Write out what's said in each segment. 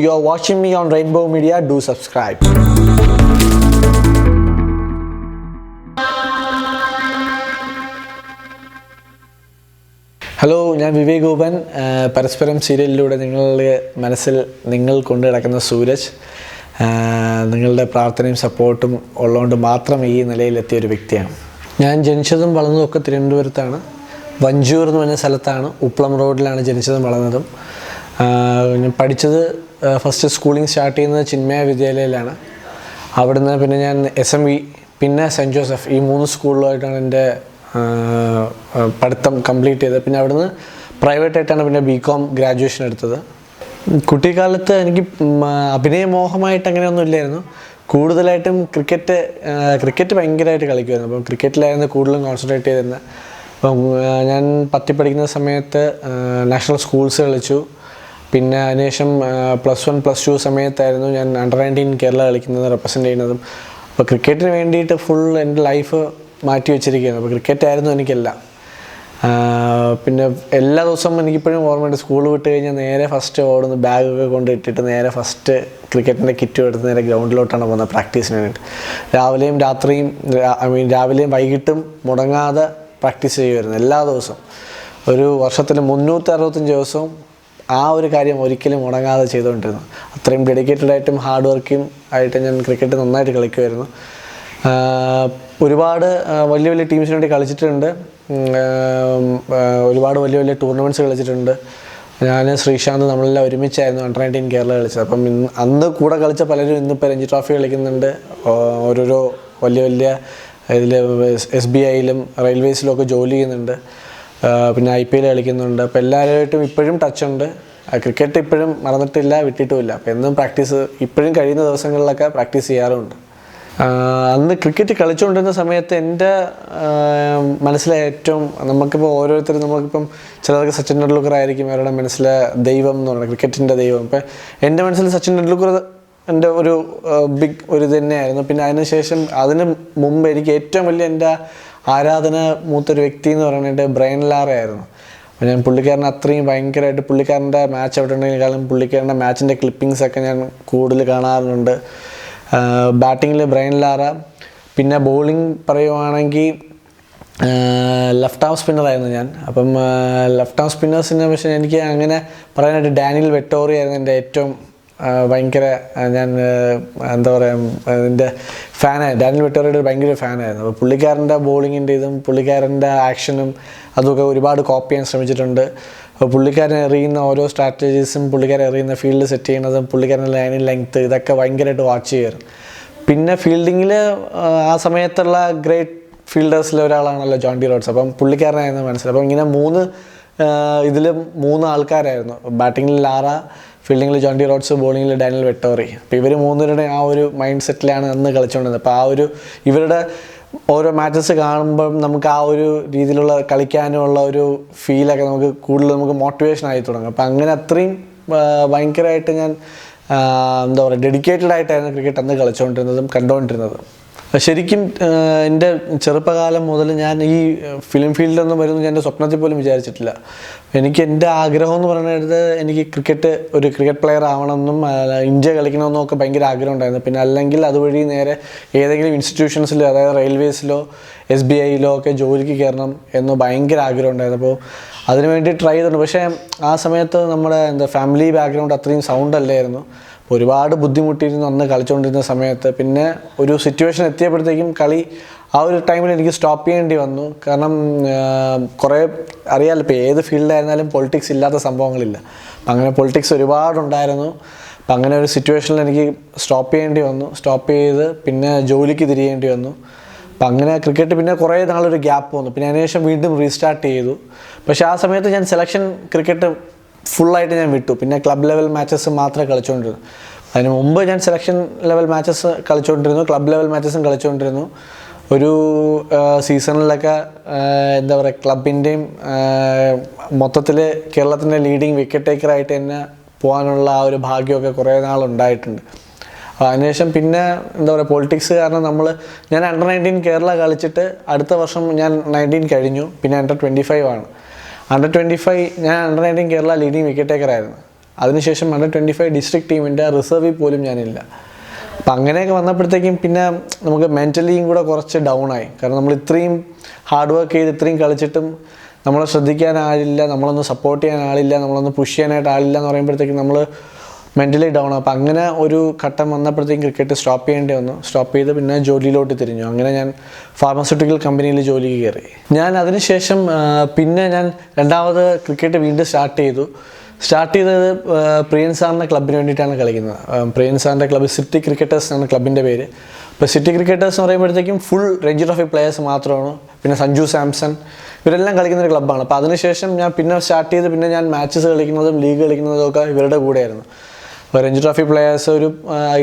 You are watching me on Rainbow Media. Do subscribe. Hello ഞാൻ വിവേക് ഗോപൻ പരസ്പരം സീരിയലിലൂടെ നിങ്ങളുടെ മനസ്സിൽ നിങ്ങൾ കൊണ്ടു കിടക്കുന്ന സൂരജ് നിങ്ങളുടെ പ്രാർത്ഥനയും സപ്പോർട്ടും ഉള്ളതുകൊണ്ട് മാത്രം ഈ നിലയിലെത്തിയ ഒരു വ്യക്തിയാണ്. ഞാൻ ജനിച്ചതും വളർന്നതും ഒക്കെ തിരുവനന്തപുരത്താണ്. വഞ്ചൂർ എന്ന് പറഞ്ഞ സ്ഥലത്താണ്. ഉപ്പളം റോഡിലാണ് ജനിച്ചതും വളർന്നതും. ഞാൻ പഠിച്ചത് ഫസ്റ്റ് സ്കൂളിംഗ് സ്റ്റാർട്ട് ചെയ്യുന്നത് ചിന്മയ വിദ്യാലയയിലാണ്. അവിടുന്ന് പിന്നെ ഞാൻ എസ് എം വി പിന്നെ സെന്റ് ജോസഫ് ഈ മൂന്ന് സ്കൂളിലായിട്ടാണ് എന്റെ പഠിത്തം കംപ്ലീറ്റ് ചെയ്തത്. പിന്നെ അവിടുന്ന് പ്രൈവറ്റ് ആയിട്ടാണ് പിന്നെ ബി കോം ഗ്രാജുവേഷൻ എടുത്തത്. കുട്ടിക്കാലത്ത് എനിക്ക് അഭിനയ മോഹമായിട്ട് അഭിനയമോഹമായിട്ട് അങ്ങനെയൊന്നും ഇല്ലായിരുന്നു. കൂടുതലായിട്ടും ക്രിക്കറ്റ് ക്രിക്കറ്റ് ഭയങ്കരമായിട്ട് കളിക്കുമായിരുന്നു. അപ്പം ക്രിക്കറ്റിലായിരുന്നു കൂടുതലും കോൺസെൻട്രേറ്റ് ചെയ്തിരുന്നത്. അപ്പം ഞാൻ പത്തി പഠിക്കുന്ന സമയത്ത് നാഷണൽ സ്കൂൾസ് കളിച്ചു. പിന്നെ അതിനുശേഷം പ്ലസ് വൺ പ്ലസ് ടു സമയത്തായിരുന്നു ഞാൻ അണ്ടർ നയന്റീൻ കേരള കളിക്കുന്നത് റെപ്രസെന്റ് ചെയ്യുന്നതും. അപ്പോൾ ക്രിക്കറ്റിന് വേണ്ടിയിട്ട് ഫുൾ എന്റെ ലൈഫ് മാറ്റി വെച്ചിരിക്കുകയാണ്. അപ്പോൾ ക്രിക്കറ്റ് ആയിരുന്നു എനിക്കെല്ലാം. പിന്നെ എല്ലാ ദിവസവും എനിക്കിപ്പോഴും ഓർമ്മയുണ്ട് സ്കൂൾ വിട്ട് കഴിഞ്ഞാൽ നേരെ ഫസ്റ്റ് ഓടുന്നു ബാഗൊക്കെ കൊണ്ട് ഇട്ടിട്ട് നേരെ ഫസ്റ്റ് ക്രിക്കറ്റിന്റെ കിറ്റ് എടുത്ത് നേരെ ഗ്രൗണ്ടിലോട്ടാണ് പോകുന്നത് പ്രാക്ടീസിന് വേണ്ടിയിട്ട്. രാവിലെയും രാത്രിയും ഐ മീൻ രാവിലെയും വൈകിട്ടും മുടങ്ങാതെ പ്രാക്ടീസ് ചെയ്യുമായിരുന്നു എല്ലാ ദിവസവും. ഒരു വർഷത്തിൽ മുന്നൂറ്റി അറുപത്തഞ്ച് ദിവസവും ആ ഒരു കാര്യം ഒരിക്കലും മുടങ്ങാതെ ചെയ്തുകൊണ്ടിരുന്നു. അത്രയും ഡെഡിക്കേറ്റഡ് ആയിട്ടും ഹാർഡ് വർക്കും ആയിട്ട് ഞാൻ ക്രിക്കറ്റ് നന്നായിട്ട് കളിക്കുമായിരുന്നു. ഒരുപാട് വലിയ വലിയ ടീംസിന് വേണ്ടി കളിച്ചിട്ടുണ്ട്. ഒരുപാട് വലിയ വലിയ ടൂർണമെന്റ്സ് കളിച്ചിട്ടുണ്ട്. ഞാൻ ശ്രീശാന്ത് നമ്മളെല്ലാം ഒരുമിച്ചായിരുന്നു അണ്ടർ നയന്റീൻ കേരള കളിച്ചത്. അപ്പം ഇന്ന് അന്ന് കൂടെ കളിച്ച പലരും ഇന്നിപ്പോൾ രഞ്ജി ട്രോഫി കളിക്കുന്നുണ്ട്. ഓരോരോ വലിയ വലിയ ഇതിൽ എസ് ബി ഐയിലും റെയിൽവേസിലും ഒക്കെ ജോലി ചെയ്യുന്നുണ്ട്. പിന്നെ ഐ പി എൽ കളിക്കുന്നുണ്ട്. അപ്പോൾ എല്ലാവരുമായിട്ടും ഇപ്പോഴും ടച്ച് ഉണ്ട്. ക്രിക്കറ്റ് ഇപ്പോഴും മറന്നിട്ടില്ല വിട്ടിട്ടുമില്ല. അപ്പോൾ എന്നും പ്രാക്ടീസ് ഇപ്പോഴും കഴിയുന്ന ദിവസങ്ങളിലൊക്കെ പ്രാക്ടീസ് ചെയ്യാറുമുണ്ട് അന്ന് ക്രിക്കറ്റ് കളിച്ചുകൊണ്ടിരുന്ന സമയത്ത് എന്റെ മനസ്സിലെ ഏറ്റവും നമുക്കിപ്പോൾ ഓരോരുത്തരും നമുക്കിപ്പം ചിലർക്ക് സച്ചിൻ ടെണ്ടുൽക്കർ ആയിരിക്കും അവരുടെ മനസ്സിലെ ദൈവം എന്ന് പറയുന്നത് ക്രിക്കറ്റിന്റെ ദൈവം. ഇപ്പം എന്റെ മനസ്സിൽ സച്ചിൻ ടെണ്ടുൽക്കർ എന്റെ ഒരു ബിഗ് ഒരു തന്നെയായിരുന്നു. പിന്നെ അതിനുശേഷം അതിന് മുമ്പ് എനിക്ക് ഏറ്റവും വലിയ എന്റെ ആരാധന മൂത്തൊരു വ്യക്തി എന്ന് പറയുന്നത് ലാറ ലാറയായിരുന്നു അപ്പോൾ ഞാൻ പുള്ളിക്കാരനെ അത്രയും ഭയങ്കരമായിട്ട് പുള്ളിക്കാരന്റെ മാച്ച് അവിടെ ഉണ്ടെങ്കിലും പുള്ളിക്കാരന്റെ മാച്ചിന്റെ ക്ലിപ്പിങ്സ് ഒക്കെ ഞാൻ കൂടുതൽ കാണാറുണ്ട്. ബാറ്റിങ്ങിൽ ബ്രെയിൻ ലാറ പിന്നെ ബോളിംഗ് പറയുവാണെങ്കിൽ ലെഫ്റ്റ് ആം സ്പിന്നറായിരുന്നു ഞാൻ. അപ്പം ലെഫ്റ്റ് ആം സ്പിന്നേഴ്സിനെ പക്ഷേ എനിക്ക് അങ്ങനെ പറയാനായിട്ട് ഡാനിയൽ വെട്ടോറി ആയിരുന്നു എന്റെ ഏറ്റവും ഭയങ്കര ഞാൻ എന്താ പറയുക അതിന്റെ ഫാനായി ഡാനിൽ വെട്ടോറിയുടെ ഭയങ്കര ഫാനായിരുന്നു അപ്പോൾ പുള്ളിക്കാരന്റെ ബോളിങ്ങിന്റെ ഇതും പുള്ളിക്കാരന്റെ ആക്ഷനും അതൊക്കെ ഒരുപാട് കോപ്പി ചെയ്യാൻ ശ്രമിച്ചിട്ടുണ്ട്. അപ്പോൾ പുള്ളിക്കാരൻ എറിയുന്ന ഓരോ സ്ട്രാറ്റജീസും പുള്ളിക്കാരൻ എറിയുന്ന ഫീൽഡ് സെറ്റ് ചെയ്യുന്നതും പുള്ളിക്കാരന്റെ ലൈനിൽ ലെങ്ത്ത് ഇതൊക്കെ ഭയങ്കരമായിട്ട് വാച്ച് ചെയ്യുമായിരുന്നു പിന്നെ ഫീൽഡിങ്ങിൽ ആ സമയത്തുള്ള ഗ്രേറ്റ് ഫീൽഡേഴ്സിലെ ഒരാളാണല്ലോ ജോൺ ഡി റോഡ്സ് അപ്പം പുള്ളിക്കാരനായിരുന്നു മനസ്സിലായി. അപ്പം ഇങ്ങനെ മൂന്ന് ഇതിൽ മൂന്ന് ആൾക്കാരായിരുന്നു. ബാറ്റിങ്ങിൽ ലാറ ഫീൽഡിങ്ങിൽ ഡി റോഡ്സ് ബോളിങ്ങിൽ ഡാനിയൽ വെട്ടോറി അപ്പോൾ ഇവർ മൂന്നുപേരുടെ ആ ഒരു മൈൻഡ് സെറ്റിലാണ് അന്ന് കളിച്ചുകൊണ്ടിരുന്നത് അപ്പോൾ ആ ഒരു ഇവരുടെ ഓരോ മാച്ചസ് കാണുമ്പം നമുക്ക് ആ ഒരു രീതിയിലുള്ള കളിക്കാനുള്ള ഒരു ഫീലൊക്കെ നമുക്ക് കൂടുതൽ നമുക്ക് മോട്ടിവേഷൻ ആയി തുടങ്ങും. അപ്പോൾ അങ്ങനെ അത്രയും ഭയങ്കരമായിട്ട് ഞാൻ എന്താ പറയുക ഡെഡിക്കേറ്റഡ് ആയിട്ടായിരുന്നു ക്രിക്കറ്റ് അന്ന് കളിച്ചുകൊണ്ടിരുന്നതും കണ്ടുകൊണ്ടിരുന്നതും ശരിക്കും എന്റെ ചെറുപ്പകാലം മുതൽ ഞാൻ ഈ ഫിലിം ഫീൽഡൊന്നും വരുന്നു ഞാൻ എന്റെ സ്വപ്നത്തിൽ പോലും വിചാരിച്ചിട്ടില്ല. എനിക്ക് എന്റെ ആഗ്രഹം എന്ന് പറയുന്നത് എനിക്ക് ക്രിക്കറ്റ് ഒരു ക്രിക്കറ്റ് പ്ലെയർ ആവണമെന്നും ഇന്ത്യ കളിക്കണമെന്നും ഒക്കെ ഭയങ്കര ആഗ്രഹം ഉണ്ടായിരുന്നു. പിന്നെ അല്ലെങ്കിൽ അതുവഴി നേരെ ഏതെങ്കിലും ഇൻസ്റ്റിറ്റ്യൂഷൻസിലോ അതായത് റെയിൽവേസിലോ എസ് ബി ഐയിലോ ഒക്കെ ജോലിക്ക് കയറണം എന്ന് ഭയങ്കര ആഗ്രഹം ഉണ്ടായിരുന്നു. അപ്പോൾ അതിനുവേണ്ടി ട്രൈ ചെയ്തിട്ടുണ്ട്. പക്ഷേ ആ സമയത്ത് നമ്മുടെ എന്താ ഫാമിലി ബാക്ക്ഗ്രൗണ്ട് അത്രയും സൗണ്ട് അല്ലായിരുന്നു. ഒരുപാട് ബുദ്ധിമുട്ടിയിരുന്നു അന്ന് കളിച്ചുകൊണ്ടിരുന്ന സമയത്ത്. പിന്നെ ഒരു സിറ്റുവേഷൻ എത്തിയപ്പോഴത്തേക്കും കളി ആ ഒരു ടൈമിൽ എനിക്ക് സ്റ്റോപ്പ് ചെയ്യേണ്ടി വന്നു. കാരണം കുറേ അറിയാമല്ലോ ഇപ്പോൾ ഏത് ഫീൽഡായിരുന്നാലും പൊളിറ്റിക്സ് ഇല്ലാത്ത സംഭവങ്ങളില്ല. അപ്പം അങ്ങനെ പൊളിറ്റിക്സ് ഒരുപാടുണ്ടായിരുന്നു. അപ്പം അങ്ങനെ ഒരു സിറ്റുവേഷനിൽ എനിക്ക് സ്റ്റോപ്പ് ചെയ്യേണ്ടി വന്നു. സ്റ്റോപ്പ് ചെയ്ത് പിന്നെ ജോലിക്ക് തിരിയേണ്ടി വന്നു. അപ്പം അങ്ങനെ ക്രിക്കറ്റ് പിന്നെ കുറേ നാളൊരു ഗ്യാപ്പ് വന്നു. പിന്നെ അതിനുശേഷം വീണ്ടും റീസ്റ്റാർട്ട് ചെയ്തു. പക്ഷേ ആ സമയത്ത് ഞാൻ സെലക്ഷൻ ക്രിക്കറ്റ് ഫുള്ളായിട്ട് ഞാൻ വിട്ടു. പിന്നെ ക്ലബ് ലെവൽ മാച്ചസ് മാത്രമേ കളിച്ചുകൊണ്ടിരുന്നു അതിന് മുമ്പ് ഞാൻ സെലക്ഷൻ ലെവൽ മാച്ചസ് കളിച്ചുകൊണ്ടിരുന്നു ക്ലബ് ലെവൽ മാച്ചസും കളിച്ചുകൊണ്ടിരുന്നു ഒരു സീസണിലൊക്കെ എന്താ പറയുക ക്ലബിന്റെയും മൊത്തത്തിൽ കേരളത്തിന്റെ ലീഡിങ് വിക്കറ്റ് ടേക്കറായിട്ട് തന്നെ പോകാനുള്ള ആ ഒരു ഭാഗ്യമൊക്കെ കുറേ നാളുണ്ടായിട്ടുണ്ട്. അപ്പോൾ അതിനുശേഷം പിന്നെ എന്താ പറയുക പൊളിറ്റിക്സ് കാരണം നമ്മൾ ഞാൻ അണ്ടർ നയന്റീൻ കേരള കളിച്ചിട്ട് അടുത്ത വർഷം ഞാൻ നയന്റീൻ കഴിഞ്ഞു. പിന്നെ അണ്ടർ ട്വന്റി ഫൈവ് ആണ്. അണ്ടർ ട്വന്റി ഫൈവ് ഞാൻ under nineteen Kerala leading wicket ടേക്കറായിരുന്നു അതിനുശേഷം അണ്ടർ ട്വന്റി ഫൈവ് ഡിസ്ട്രിക്ട് ടീമിന്റെ റിസർവിൽ പോലും ഞാനില്ല. അപ്പം അങ്ങനെയൊക്കെ വന്നപ്പോഴത്തേക്കും പിന്നെ നമുക്ക് മെന്റലിയും കൂടെ കുറച്ച് ഡൗൺ ആയി. കാരണം നമ്മൾ ഇത്രയും ഹാർഡ് വർക്ക് ചെയ്ത് ഇത്രയും കളിച്ചിട്ടും നമ്മളെ ശ്രദ്ധിക്കാൻ ആളില്ല നമ്മളൊന്ന് സപ്പോർട്ട് ചെയ്യാൻ ആളില്ല നമ്മളൊന്ന് പുഷ് ചെയ്യാനായിട്ട് ആളില്ല എന്ന് പറയുമ്പോഴത്തേക്കും നമ്മൾ മെന്റലി ഡൗൺ അപ്പം അങ്ങനെ ഒരു ഘട്ടം വന്നപ്പോഴത്തേക്കും ക്രിക്കറ്റ് സ്റ്റോപ്പ് ചെയ്യേണ്ടി വന്നു. സ്റ്റോപ്പ് ചെയ്ത് പിന്നെ ജോലിയിലോട്ട് തിരിഞ്ഞു. അങ്ങനെ ഞാൻ ഫാർമസ്യൂട്ടിക്കൽ കമ്പനിയിൽ ജോലിക്ക് കയറി. ഞാൻ അതിനുശേഷം പിന്നെ ഞാൻ രണ്ടാമത് ക്രിക്കറ്റ് വീണ്ടും സ്റ്റാർട്ട് ചെയ്തു. സ്റ്റാർട്ട് ചെയ്തത് പ്രിയൻ സാറിന്റെ ക്ലബിന് വേണ്ടിയിട്ടാണ് കളിക്കുന്നത്. പ്രിയൻ സാറിന്റെ ക്ലബ്ബ് സിറ്റി ക്രിക്കറ്റേഴ്സ് എന്നാണ് ക്ലബിന്റെ പേര്. അപ്പോൾ സിറ്റി ക്രിക്കറ്റേഴ്സ് എന്ന് പറയുമ്പോഴത്തേക്കും ഫുൾ റേഞ്ച് ഓഫ് പ്ലെയേഴ്സ് മാത്രമാണ്. പിന്നെ സഞ്ജു സാംസൺ ഇവരെല്ലാം കളിക്കുന്ന ഒരു ക്ലബ്ബാണ് അപ്പോൾ അതിനുശേഷം ഞാൻ പിന്നെ സ്റ്റാർട്ട് ചെയ്ത് പിന്നെ ഞാൻ മാച്ചസ് കളിക്കുന്നതും ലീഗ് കളിക്കുന്നതും ഒക്കെ ഇവരുടെ കൂടെയായിരുന്നു. അപ്പോൾ രഞ്ജി ട്രോഫി പ്ലേയേഴ്സ് ഒരു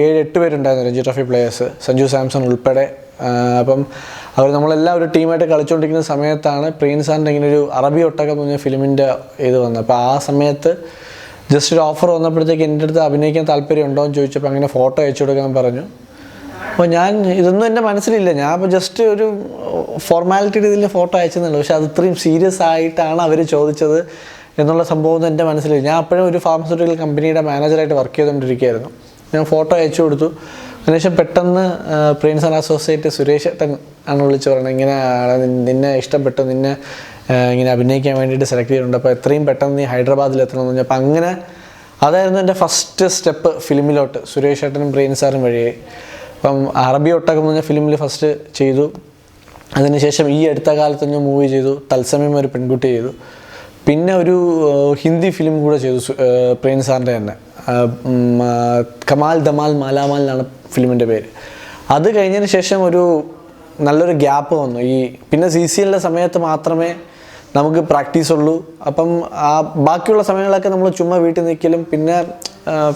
ഏഴ് എട്ട് പേരുണ്ടായിരുന്നു രഞ്ജി ട്രോഫി പ്ലേയേഴ്സ് സഞ്ജു സാംസൺ ഉൾപ്പെടെ. അപ്പം അവർ നമ്മളെല്ലാം ഒരു ടീമായിട്ട് കളിച്ചുകൊണ്ടിരിക്കുന്ന സമയത്താണ് പ്രിയൻ സാറിന്റെ ഇങ്ങനെ ഒരു അറബി ഒട്ടകം എന്ന് പറഞ്ഞ ഫിലിമിന്റെ ഇത് വന്നത്. അപ്പോൾ ആ സമയത്ത് ജസ്റ്റ് ഒരു ഓഫർ വന്നപ്പോഴത്തേക്ക് എന്റെ അടുത്ത് അഭിനയിക്കാൻ താല്പര്യം ഉണ്ടോ എന്ന് ചോദിച്ചപ്പോൾ അങ്ങനെ ഫോട്ടോ അയച്ചു കൊടുക്കാൻ പറഞ്ഞു. അപ്പോൾ ഞാൻ ഇതൊന്നും എന്റെ മനസ്സിലില്ല. ഞാൻ അപ്പോൾ ജസ്റ്റ് ഒരു ഫോർമാലിറ്റിയുടെ ഇതിൽ ഫോട്ടോ അയച്ചെന്നുള്ളൂ. പക്ഷെ അത് ഇത്രയും സീരിയസ് ആയിട്ടാണ് അവർ ചോദിച്ചത്. എന്നുള്ള സംഭവം എന്റെ മനസ്സിൽ ഞാൻ അപ്പോഴും ഒരു ഫാർമസ്യൂട്ടിക്കൽ കമ്പനിയുടെ മാനേജറായിട്ട് വർക്ക് ചെയ്തുകൊണ്ടിരിക്കുകയായിരുന്നു. ഞാൻ ഫോട്ടോ അയച്ചു കൊടുത്തു. അതിനുശേഷം പെട്ടെന്ന് പ്രിൻസ് ആൻഡ് അസോസിയേറ്റ് സുരേഷ് ഏട്ടൻ ആണ് വിളിച്ച് പറയുന്നത് ഇങ്ങനെ നിന്നെ ഇഷ്ടപ്പെട്ടു നിന്നെ ഇങ്ങനെ അഭിനയിക്കാൻ വേണ്ടിയിട്ട് സെലക്ട് ചെയ്തിട്ടുണ്ട്. അപ്പോൾ എത്രയും പെട്ടെന്ന് നീ ഹൈദരാബാദിൽ എത്തണമെന്ന് പറഞ്ഞു. അപ്പോൾ അങ്ങനെ അതായിരുന്നു എന്റെ ഫസ്റ്റ് സ്റ്റെപ്പ് ഫിലിമിലോട്ട് സുരേഷ് ഏട്ടനും പ്രിയൻ സാറും വഴി അപ്പം അറബി ഒട്ടകം എന്ന് ഫിലിമിൽ ഫസ്റ്റ് ചെയ്തു. അതിനുശേഷം ഈ അടുത്ത കാലത്ത് ഞാൻ മൂവി ചെയ്തു. തത്സമയം ഒരു പെൺകുട്ടി ചെയ്തു. പിന്നെ ഒരു ഹിന്ദി ഫിലിം കൂടെ ചെയ്തു പ്രേം സാറിന്റെ തന്നെ. കമാൽ ദമാൽ മാലാമാൽ എന്നാണ് ഫിലിമിന്റെ പേര്. അത് കഴിഞ്ഞതിന് ശേഷം ഒരു നല്ലൊരു ഗ്യാപ്പ് വന്നു. ഈ പിന്നെ സി സി എല്ലിന്റെ സമയത്ത് മാത്രമേ നമുക്ക് പ്രാക്ടീസ് ഉള്ളൂ. അപ്പം ആ ബാക്കിയുള്ള സമയങ്ങളൊക്കെ നമ്മൾ ചുമ്മാ വീട്ടിൽ നിൽക്കലും പിന്നെ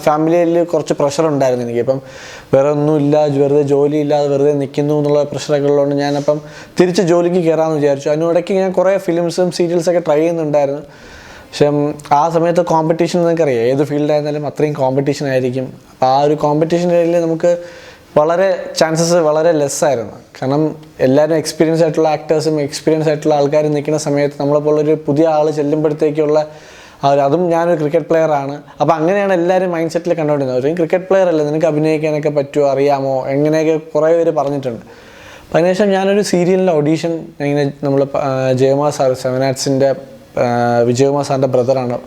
ഫാമിലിയിൽ കുറച്ച് പ്രഷർ ഉണ്ടായിരുന്നു എനിക്ക്. അപ്പം വേറെ ഒന്നുമില്ല വെറുതെ ജോലി ഇല്ലാതെ വെറുതെ നിൽക്കുന്നു എന്നുള്ള പ്രഷറൊക്കെ ഉള്ളതുകൊണ്ട് ഞാനപ്പം തിരിച്ച് ജോലിക്ക് കയറാമെന്ന് വിചാരിച്ചു. അതിനിടയ്ക്ക് ഞാൻ കുറേ ഫിലിംസും സീരിയൽസൊക്കെ ട്രൈ ചെയ്യുന്നുണ്ടായിരുന്നു. പക്ഷെ ആ സമയത്ത് കോമ്പറ്റീഷൻ നിങ്ങൾക്കറിയാം ഏത് ഫീൽഡായിരുന്നാലും അത്രയും കോമ്പറ്റീഷൻ ആയിരിക്കും. അപ്പോൾ ആ ഒരു കോമ്പറ്റീഷന്റെ ഇടയിൽ നമുക്ക് വളരെ ചാൻസസ് വളരെ ലെസ്സായിരുന്നു കാരണം എല്ലാവരും എക്സ്പീരിയൻസ് ആയിട്ടുള്ള ആക്ടേഴ്സും എക്സ്പീരിയൻസ് ആയിട്ടുള്ള ആൾക്കാരും നിൽക്കുന്ന സമയത്ത് നമ്മളെപ്പോലൊരു പുതിയ ആൾ ചെല്ലുമ്പോഴത്തേക്കുള്ള അതും ഞാനൊരു ക്രിക്കറ്റ് പ്ലെയർ ആണ്. അപ്പോൾ അങ്ങനെയാണ് എല്ലാവരും മൈൻഡ് സെറ്റിൽ കണ്ടുകൊണ്ടിരുന്നത് ഒരു ക്രിക്കറ്റ് പ്ലെയർ അല്ലേ നിനക്ക് അഭിനയിക്കാനൊക്കെ പറ്റുമോ അറിയാമോ എങ്ങനെയൊക്കെ കുറേ പേര് പറഞ്ഞിട്ടുണ്ട്. അപ്പം അതിനുശേഷം ഞാനൊരു സീരിയലിന്റെ ഓഡീഷൻ ഇങ്ങനെ നമ്മൾ ജയകുമാർ സാർ സെവൻ ആർട്സിന്റെ വിജയകുമാർ സാറിന്റെ ബ്രദറാണ്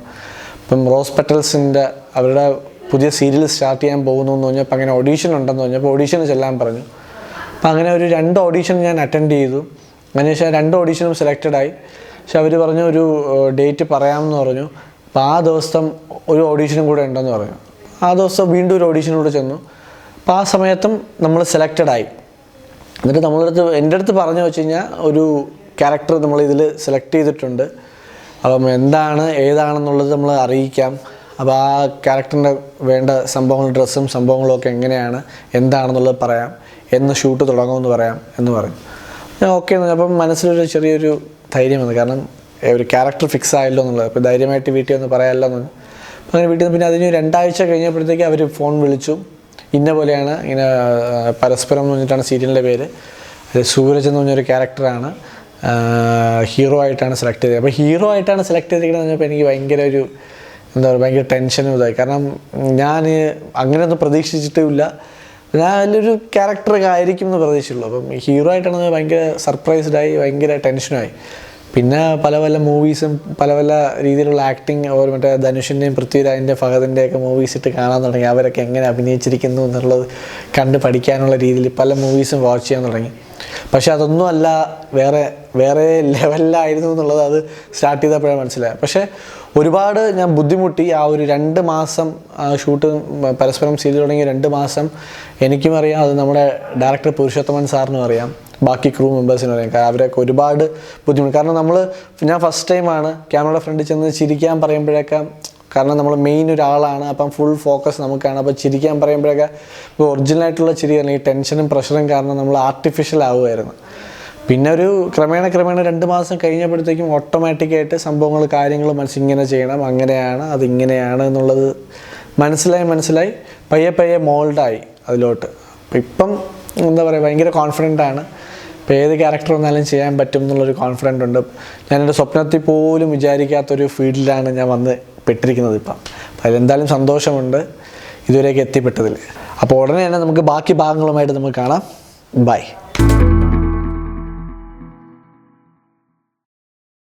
ഇപ്പം റോസ് പെറ്റൽസിന്റെ അവരുടെ പുതിയ സീരിയൽ സ്റ്റാർട്ട് ചെയ്യാൻ പോകുന്നു എന്ന് പറഞ്ഞപ്പോൾ അങ്ങനെ ഓഡീഷൻ ഉണ്ടെന്ന് പറഞ്ഞപ്പോൾ ഓഡീഷന് ചെല്ലാൻ പറഞ്ഞു. അപ്പം അങ്ങനെ ഒരു രണ്ട് ഓഡീഷൻ ഞാൻ അറ്റൻഡ് ചെയ്തു. അതിനുശേഷം രണ്ട് ഓഡീഷനും സെലക്റ്റഡ് ആയി. പക്ഷെ അവർ പറഞ്ഞു ഒരു ഡേറ്റ് പറയാമെന്ന് പറഞ്ഞു. അപ്പോൾ ആ ദിവസം ഒരു ഓഡീഷനും കൂടെ ഉണ്ടെന്ന് പറഞ്ഞു. ആ ദിവസം വീണ്ടും ഒരു ഓഡീഷനും കൂടെ ചെന്നു. അപ്പോൾ ആ സമയത്തും നമ്മൾ സെലക്റ്റഡ് ആയി. എന്നിട്ട് നമ്മളടുത്ത് എന്റെ അടുത്ത് പറഞ്ഞു വെച്ച് കഴിഞ്ഞാൽ ഒരു ക്യാരക്ടർ നമ്മൾ ഇതിൽ സെലക്ട് ചെയ്തിട്ടുണ്ട്. അപ്പം എന്താണ് ഏതാണെന്നുള്ളത് നമ്മൾ അറിയിക്കാം. അപ്പോൾ ആ ക്യാരക്ടറിന്റെ വേണ്ട സംഭവങ്ങൾ ഡ്രസ്സും സംഭവങ്ങളും ഒക്കെ എങ്ങനെയാണ് എന്താണെന്നുള്ളത് പറയാം. എന്ന് ഷൂട്ട് തുടങ്ങുമെന്ന് പറയാം എന്ന് പറഞ്ഞു. ഞാൻ ഓക്കെ അപ്പം മനസ്സിലൊരു ചെറിയൊരു ധൈര്യം വന്നു കാരണം ഒരു ക്യാരക്ടർ ഫിക്സ് ആയല്ലോ എന്നുള്ളത്. അപ്പോൾ ധൈര്യമായിട്ട് വീട്ടിൽ ഒന്ന് പറയാമല്ലോ എന്ന്. അപ്പോൾ അങ്ങനെ വീട്ടിൽ നിന്ന് പിന്നെ അതിന് രണ്ടാഴ്ച കഴിഞ്ഞപ്പോഴത്തേക്ക് അവർ ഫോൺ വിളിച്ചു. ഇന്ന പോലെയാണ്. ഇങ്ങനെ പരസ്പരം എന്ന് പറഞ്ഞിട്ടാണ് സീരിയലിന്റെ പേര്. അത് സൂരജ് എന്ന് പറഞ്ഞൊരു ക്യാരക്ടറാണ് ഹീറോ ആയിട്ടാണ് സെലക്ട് ചെയ്തത്. അപ്പോൾ ഹീറോ ആയിട്ടാണ് സെലക്ട് ചെയ്തിരിക്കുന്നത് പറഞ്ഞപ്പോൾ എനിക്ക് ഭയങ്കര ഒരു എന്താ പറയുക ഭയങ്കര ടെൻഷനും ഇതായി. കാരണം ഞാൻ അങ്ങനെയൊന്നും പ്രതീക്ഷിച്ചിട്ടുമില്ല ഞാൻ അതിലൊരു ക്യാരക്ടർ ആയിരിക്കും എന്ന് പ്രതീക്ഷിച്ചുള്ളൂ. അപ്പം ഹീറോ ആയിട്ടാണ് ഭയങ്കര സർപ്രൈസ്ഡായി ഭയങ്കര ടെൻഷനായി പിന്നെ പല പല മൂവീസും പല പല രീതിയിലുള്ള ആക്ടിങ് അവർ മറ്റേ ധനുഷിന്റെയും പൃഥ്വിരാജിന്റെ ഫഹദിന്റെ ഒക്കെ മൂവീസ് ഇട്ട് കാണാൻ തുടങ്ങി. അവരൊക്കെ എങ്ങനെ അഭിനയിച്ചിരിക്കുന്നു എന്നുള്ളത് കണ്ട് പഠിക്കാനുള്ള രീതിയിൽ പല മൂവീസും വാച്ച് ചെയ്യാൻ തുടങ്ങി. പക്ഷെ അതൊന്നും അല്ല വേറെ വേറെ ലെവലിലായിരുന്നു എന്നുള്ളത് അത് സ്റ്റാർട്ട് ചെയ്തപ്പോഴാണ് മനസ്സിലായത്. പക്ഷേ ഒരുപാട് ഞാൻ ബുദ്ധിമുട്ടി ആ ഒരു രണ്ട് മാസം ഷൂട്ട് പരസ്പരം ചെയ്തു തുടങ്ങിയ രണ്ട് മാസം എനിക്കും അറിയാം അത് നമ്മുടെ ഡയറക്ടർ പുരുഷോത്തമൻ സാറിനും അറിയാം ബാക്കി ക്രൂ മെമ്പേഴ്സിനും അറിയാം. കാരണം അവരൊക്കെ ഒരുപാട് ബുദ്ധിമുട്ട്. കാരണം നമ്മൾ ഞാൻ ഫസ്റ്റ് ടൈമാണ് ക്യാമറയുടെ ഫ്രണ്ടിൽ ചെന്ന് ചിരിക്കാൻ പറയുമ്പോഴൊക്കെ കാരണം നമ്മൾ മെയിൻ ഒരാളാണ് അപ്പം ഫുൾ ഫോക്കസ് നമുക്കാണ്. അപ്പോൾ ചിരിക്കാൻ പറയുമ്പോഴൊക്കെ ഒറിജിനലായിട്ടുള്ള ചിരി അല്ലെങ്കിൽ ടെൻഷനും പ്രഷറും കാരണം നമ്മൾ ആർട്ടിഫിഷ്യൽ ആവുമായിരുന്നു. പിന്നെ ഒരു ക്രമേണ ക്രമേണ രണ്ട് മാസം കഴിഞ്ഞപ്പോഴത്തേക്കും ഓട്ടോമാറ്റിക്കായിട്ട് സംഭവങ്ങൾ കാര്യങ്ങൾ മനസ്സിങ്ങനെ ചെയ്യണം അങ്ങനെയാണ് അതിങ്ങനെയാണ് എന്നുള്ളത് മനസ്സിലായി മനസ്സിലായി. പയ്യെ പയ്യെ മോൾഡായി അതിലോട്ട്. അപ്പം ഇപ്പം എന്താ പറയുക ഭയങ്കര കോൺഫിഡന്റ് ആണ്. ഇപ്പോൾ ഏത് ക്യാരക്ടർ വന്നാലും ചെയ്യാൻ പറ്റും എന്നുള്ളൊരു കോൺഫിഡന്റ് ഉണ്ട്. ഞാനെന്റെ സ്വപ്നത്തിൽ പോലും വിചാരിക്കാത്തൊരു ഫീൽഡിലാണ് ഞാൻ വന്ന് പെട്ടിരിക്കുന്നത് ഇപ്പം. അപ്പം അതിലെന്തായാലും സന്തോഷമുണ്ട് ഇതുവരെയൊക്കെ എത്തിപ്പെട്ടതിൽ. അപ്പോൾ ഉടനെ തന്നെ നമുക്ക് ബാക്കി ഭാഗങ്ങളുമായിട്ട് നമുക്ക് കാണാം. ബൈ